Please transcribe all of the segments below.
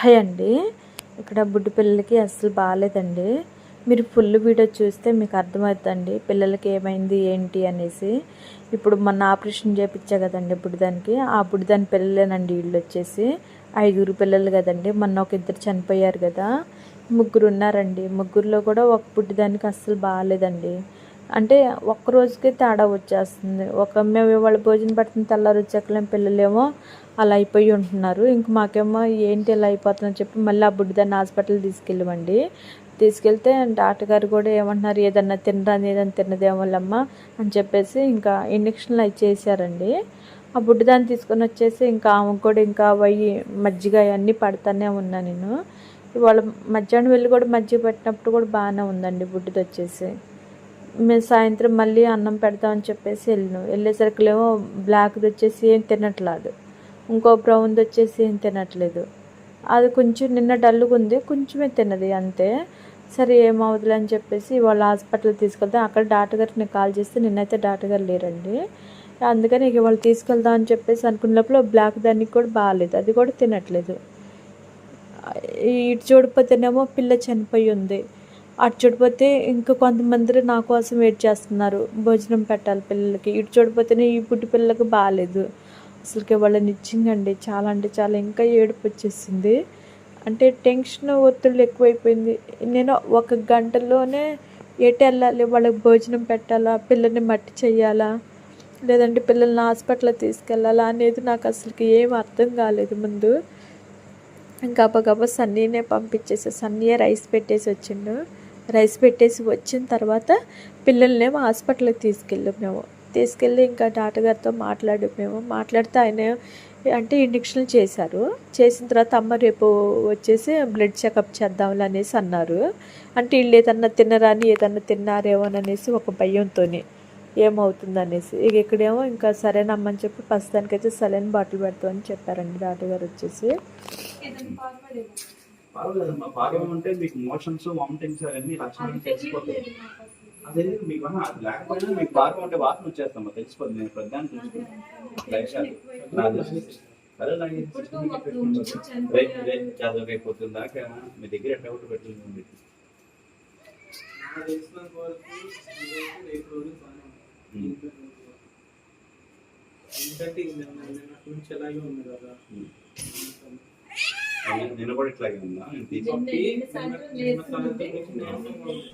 Hi అండి. ఇక్కడ బుడ్డి పిల్లలకి అస్సలు బాగాలేదండి మీరు ఫుల్ వీడియో చూస్తే మీకు అర్థమవుతుందండి. పిల్లలకి ఏమైంది ఏంటి అనేసి. ఇప్పుడు మొన్న ఆపరేషన్ చేయించా కదండి బుడిదానికి ఆ బుడిదాని పిల్లలేనండి వీళ్ళు వచ్చేసి. ఐదుగురు పిల్లలు కదండి. మొన్న ఒక ఇద్దరు చనిపోయారు కదా. ముగ్గురు ఉన్నారండి. ముగ్గురులో కూడా ఒక బుడ్డిదానికి అస్సలు బాగాలేదండి అంటే ఒక్క రోజుకే తేడా వచ్చేస్తుంది. ఒక మేము ఇవాళ భోజనం పెడుతున్న తెల్లారి వచ్చాకలేం పిల్లలేమో అలా అయిపోయి ఉంటున్నారు. ఇంక మాకేమో ఏంటి ఇలా అయిపోతుందని చెప్పి మళ్ళీ ఆ బుడ్డిదాన్ని హాస్పిటల్ తీసుకెళ్ళమండి. తీసుకెళ్తే డాక్టర్ గారు కూడా ఏమంటున్నారు ఏదన్నా తినరాని ఏదన్నా తిన్నదేమోలమ్మ అని చెప్పేసి ఇంకా ఇంజక్షన్లు అవి చేశారండి. ఆ బుడ్డిదాన్ని తీసుకొని వచ్చేసి ఇంకా ఆమె కూడా ఇంకా వయ్యి మజ్జిగ అవన్నీ పడతానే ఉన్నా నేను. ఇవాళ మధ్యాహ్నం వెళ్ళి కూడా మజ్జిగ పెట్టినప్పుడు కూడా బాగానే ఉందండి బుడ్డిది వచ్చేసి. మేము సాయంత్రం మళ్ళీ అన్నం పెడతామని చెప్పేసి వెళ్ళినాం. వెళ్ళేసరికిలేమో బ్లాక్ది వచ్చేసి ఏం తినట్లేదు. ఇంకో బ్రౌన్ది వచ్చేసి ఏం తినట్లేదు. అది కొంచెం నిన్న డల్లుగా ఉంది కొంచెమే తిన్నది అంతే. సరే ఏమవుతుంది అని చెప్పేసి వాళ్ళ హాస్పిటల్ తీసుకెళ్తే అక్కడ డాక్టర్ గారికి నేను కాల్ చేస్తే నిన్నైతే డాక్టర్ గారు లేరండి. అందుకని ఇక వాళ్ళు తీసుకెళ్దాం అని చెప్పేసి అనుకున్న లోపల బ్లాక్ దానికి కూడా బాగాలేదు అది కూడా తినట్లేదు. ఇటు చూడిపోతేనేమో పిల్ల చనిపోయి ఉంది. అటు చూడపోతే ఇంకా కొంతమంది నా కోసం వెయిట్ చేస్తున్నారు. భోజనం పెట్టాలి పిల్లలకి. ఇటు చూడిపోతేనే ఈ పుట్టి పిల్లలకు బాగాలేదు అసలుకి వాళ్ళని నిజంగండి. చాలా అంటే చాలా ఇంకా ఏడుపు వచ్చేసింది అంటే టెన్షన్ ఒత్తిళ్ళు ఎక్కువైపోయింది. నేను ఒక గంటలోనే ఎటు వెళ్ళాలి? వాళ్ళకి భోజనం పెట్టాలా? పిల్లల్ని మట్టి చెయ్యాలా లేదంటే పిల్లల్ని హాస్పిటల్ తీసుకెళ్ళాలా? అనేది నాకు అసలుకి ఏం అర్థం కాలేదు ముందు. గబగబా సన్నీనే పంపించేసి. సన్నీయే రైస్ పెట్టేసి వచ్చిండు. రైస్ పెట్టేసి వచ్చిన తర్వాత పిల్లల్నేమో హాస్పిటల్కి తీసుకెళ్ళాం మేము తీసుకెళ్ళి ఇంకా డాక్టర్ గారితో మాట్లాడి మేము మాట్లాడితే ఆయన అంటే ఇంజక్షన్లు చేశారు. చేసిన తర్వాత అమ్మ రేపు వచ్చేసి బ్లడ్ చెకప్ చేద్దాంలే అనేసి అన్నారు. అంటే వీళ్ళు ఏదన్నా తిన్నరాని ఏదన్నా తిన్నారేమో అనేసి ఒక భయంతో ఏమవుతుంది అనేసి. ఇక ఇక్కడేమో ఇంకా సరేనమ్మని చెప్పి ప్రస్తుతానికైతే సలైన్ బాటిల్ పెడతామని చెప్పారండి డాక్టర్ గారు వచ్చేసి పర్వాలేదమ్మా మీకు మోషన్స్ వామిటింగ్స్ అవన్నీ లక్షణాలు తెలిసిపోతాయి అదే మీకు అది లేకపోయినా మీకు బాగా ఉంటే వాసన వచ్చేస్తామా తెలిసిపోతుంది నేను ప్రధాని చూసుకుంటాను సరే. రేపు రేపు దాకా మీ దగ్గర నిన్న- నిన్న కూడా ఇట్లాగే ఉందా నేను తీసుకు నొప్పి నిన్న- నిన్న సాయంత్రం నుంచి నార్మల్గా ఉంది.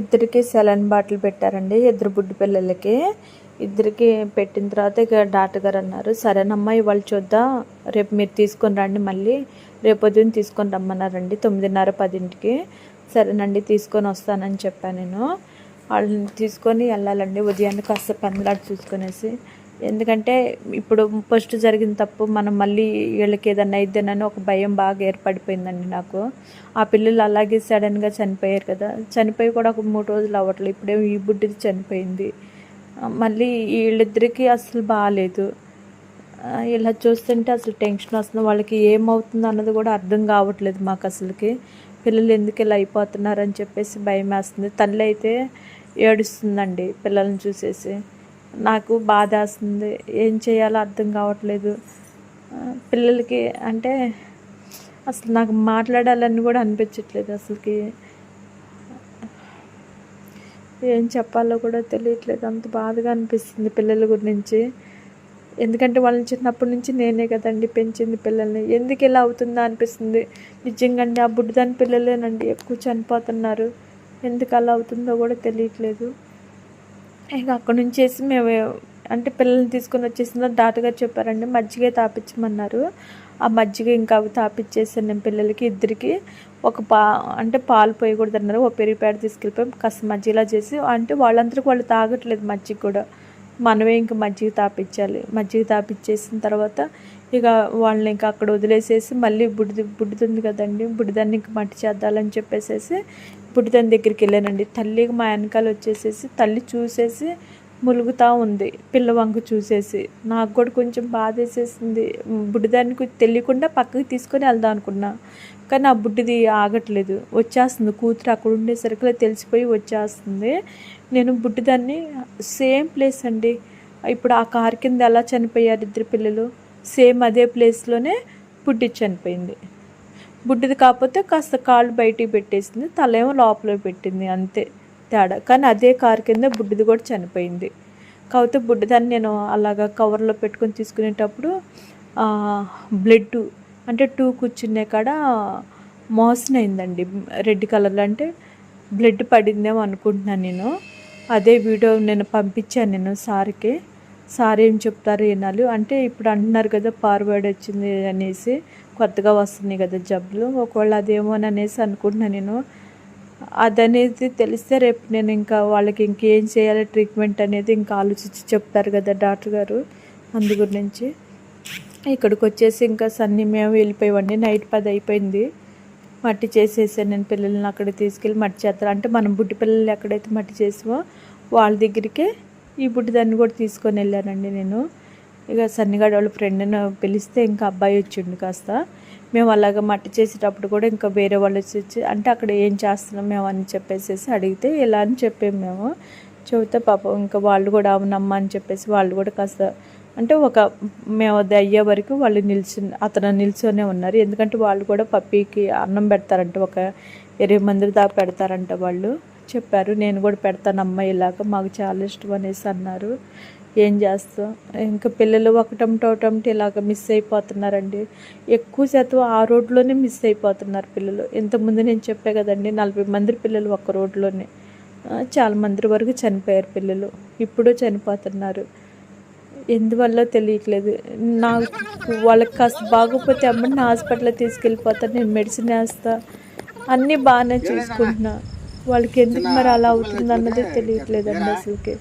ఇద్దరికి సెలన్ బాటిల్ పెట్టారండి ఇద్దరు బుడ్డి పిల్లలకి. ఇద్దరికి పెట్టిన తర్వాత ఇక డాక్టర్ గారు అన్నారు సరేనమ్మా ఇవాళ చూద్దాం. రేపు మీరు తీసుకొని రండి మళ్ళీ. రేపు ఉదయం తీసుకొని రమ్మన్నారండి తొమ్మిదిన్నర పదింటికి. సరేనండి తీసుకొని వస్తానని చెప్పాను నేను. వాళ్ళని తీసుకొని వెళ్ళాలండి ఉదయాన్నే కాస్త పనులాడు చూసుకునేసి. ఎందుకంటే ఇప్పుడు ఫస్ట్ జరిగిన తప్పు మనం మళ్ళీ వీళ్ళకి ఏదన్నా అయిద్దేనని ఒక భయం బాగా ఏర్పడిపోయిందండి నాకు. ఆ పిల్లలు అలాగే సడన్గా చనిపోయారు కదా. చనిపోయి కూడా ఒక మూడు రోజులు అవ్వట్లేదు. ఇప్పుడే ఈ బుడ్డిది చనిపోయింది. మళ్ళీ వీళ్ళిద్దరికీ అసలు బాగాలేదు ఇలా చూస్తుంటే అసలు టెన్షన్ వస్తుంది. వాళ్ళకి ఏమవుతుంది అన్నది కూడా అర్థం కావట్లేదు మాకు అసలుకి. పిల్లలు ఎందుకు ఇలా అయిపోతున్నారు అని చెప్పేసి భయం వేస్తుంది. తల్లి అయితే ఏడుస్తుందండి పిల్లల్ని చూసేసి. నాకు బాధ వేస్తుంది. ఏం చేయాలో అర్థం కావట్లేదు. పిల్లలకి అంటే అసలు నాకు మాట్లాడాలని కూడా అనిపించట్లేదు అసలుకి. ఏం చెప్పాలో కూడా తెలియట్లేదు. అంత బాధగా అనిపిస్తుంది పిల్లల గురించి. ఎందుకంటే వాళ్ళని చిన్నప్పటి నుంచి నేనే కదండి పెంచింది పిల్లల్ని. ఎందుకు ఇలా అవుతుందా అనిపిస్తుంది. నిజంగా అండి ఆ బుడ్డిదాని పిల్లలేనండి. ఎక్కువ చనిపోతున్నారు. ఎందుకు అలా అవుతుందో కూడా తెలియట్లేదు. ఇక అక్కడి నుంచి వేసి మేము అంటే పిల్లల్ని తీసుకొని వచ్చేసిన తర్వాత డాక్టర్ చెప్పారండి మజ్జిగ తాపించమన్నారు ఆ మజ్జిగ ఇంకా అవి తాపించేసాను నేను పిల్లలకి ఇద్దరికి. ఒక పా అంటే పాలు పోయకూడదు అన్నారు ఒక పెరుగు పేడ తీసుకెళ్ళిపోయి. కాస్త మజ్జిగలా చేసి అంటే వాళ్ళందరికీ వాళ్ళు తాగట్లేదు మజ్జిగ కూడా. మనమే ఇంకా మజ్జిగ తాపించాలి మజ్జిగ తాపించేసిన తర్వాత ఇక వాళ్ళని ఇంకా అక్కడ వదిలేసేసి మళ్ళీ బుడిది బుడిది కదండి. బుడిదాన్ని మట్టి చేద్దాలని చెప్పేసేసి బుడిదాని దగ్గరికి వెళ్ళానండి. తల్లికి మా వెనకాల వచ్చేసేసి తల్లి చూసేసి ములుగుతూ ఉంది. పిల్ల వంక చూసేసి. నాకు కూడా కొంచెం బాధ వేసేసింది. బుడ్డిదానికి తెలియకుండా పక్కకి తీసుకొని వెళ్దాం అనుకున్నా. కానీ ఆ బుడ్డిది ఆగట్లేదు. వచ్చేస్తుంది. కూతురు అక్కడ ఉండేసరికి తెలిసిపోయి వచ్చేస్తుంది. నేను బుడ్డిదాన్ని సేమ్ ప్లేస్ అండి. ఇప్పుడు ఆ కార్ కింద ఎలా చనిపోయారు ఇద్దరు పిల్లలు? సేమ్ అదే ప్లేస్లోనే బుడ్డి చనిపోయింది. బుడ్డిది కాకపోతే కాస్త కాళ్ళు బయటికి పెట్టేసింది తలేమో లోపల పెట్టింది అంతే తేడా. కానీ అదే కారు కింద బుడ్డిది కూడా చనిపోయింది. కాకపోతే బుడ్డిదాన్ని నేను అలాగా కవర్లో పెట్టుకొని తీసుకునేటప్పుడు బ్లడ్ అంటే టూ కూర్చునే కాడ మోసన్ అయిందండి. రెడ్ కలర్లో అంటే బ్లడ్ పడిందేమో అనుకుంటున్నాను నేను. అదే వీడియో నేను పంపించాను నేను సార్కి. సార్ ఏం చెప్తారు వినాలి. అంటే ఇప్పుడు అంటున్నారు కదా ఫార్వర్డ్ వచ్చింది అనేసి కొత్తగా వస్తున్నాయి కదా జబ్బులు. ఒకవేళ అదేమో అని అనేసి అనుకుంటున్నాను నేను. అదనేది తెలిస్తే రేపు నేను ఇంకా వాళ్ళకి ఇంకేం చేయాలి ట్రీట్మెంట్ అనేది ఇంకా ఆలోచించి చెప్తారు కదా డాక్టర్ గారు అందు గురించి. ఇక్కడికి వచ్చేసి ఇంకా సన్ని మేము వెళ్ళిపోయామండి నైట్ పది అయిపోయింది. మట్టి చేసేసాను నేను పిల్లల్ని అక్కడ తీసుకెళ్ళి మట్టి చేస్తారు. అంటే మనం బుడ్డి పిల్లలు ఎక్కడైతే మట్టి చేసామో వాళ్ళ దగ్గరికే ఈ బుడ్డి దాన్ని కూడా తీసుకొని వెళ్ళానండి నేను. ఇక సన్నిగాడు వాళ్ళ ఫ్రెండ్ని పిలిస్తే ఇంకా అబ్బాయి వచ్చిండు కాస్త. మేము అలాగ మట్టి చేసేటప్పుడు కూడా ఇంకా వేరే వాళ్ళు వచ్చి వచ్చి అంటే అక్కడ ఏం చేస్తున్నాం మేము అని చెప్పేసి అడిగితే ఇలా అని చెప్పాము మేము. చెబితే పాపం ఇంకా వాళ్ళు కూడా అవునమ్మా అని చెప్పేసి వాళ్ళు కూడా కాస్త అంటే ఒక మేము అది అయ్యే వరకు వాళ్ళు నిల్చు అతను నిల్చొనే ఉన్నారు. ఎందుకంటే వాళ్ళు కూడా పప్పీకి అన్నం పెడతారంట ఒక ఇరవై మంది దాకా పెడతారంట వాళ్ళు. చెప్పారు. నేను కూడా పెడతాను అమ్మాయి ఇలాగ మాకు చాలా ఇష్టం అనేసి అన్నారు. ఏం చేస్తాం? ఇంకా పిల్లలు ఒకటంటి ఒకటంటి ఇలాగ మిస్ అయిపోతున్నారండి. ఎక్కువ శాతం ఆ రోడ్లోనే మిస్ అయిపోతున్నారు పిల్లలు. ఇంతకుముందు నేను చెప్పే కదండి నలభై మంది పిల్లలు ఒక్క రోడ్లోనే. చాలా మంది వరకు చనిపోయారు పిల్లలు. ఇప్పుడు చనిపోతున్నారు. ఎందువల్ల తెలియట్లేదు. నాకు వాళ్ళకి కాస్త బాగోపోతే అమ్మని హాస్పిటల్లో తీసుకెళ్ళిపోతా నేను మెడిసిన్ వేస్తా అన్నీ బాగానే చూసుకుంటున్నాను వాళ్ళకి ఎందుకు మరి అలా అవుతుంది అన్నది తెలియట్లేదండి అసలుకి.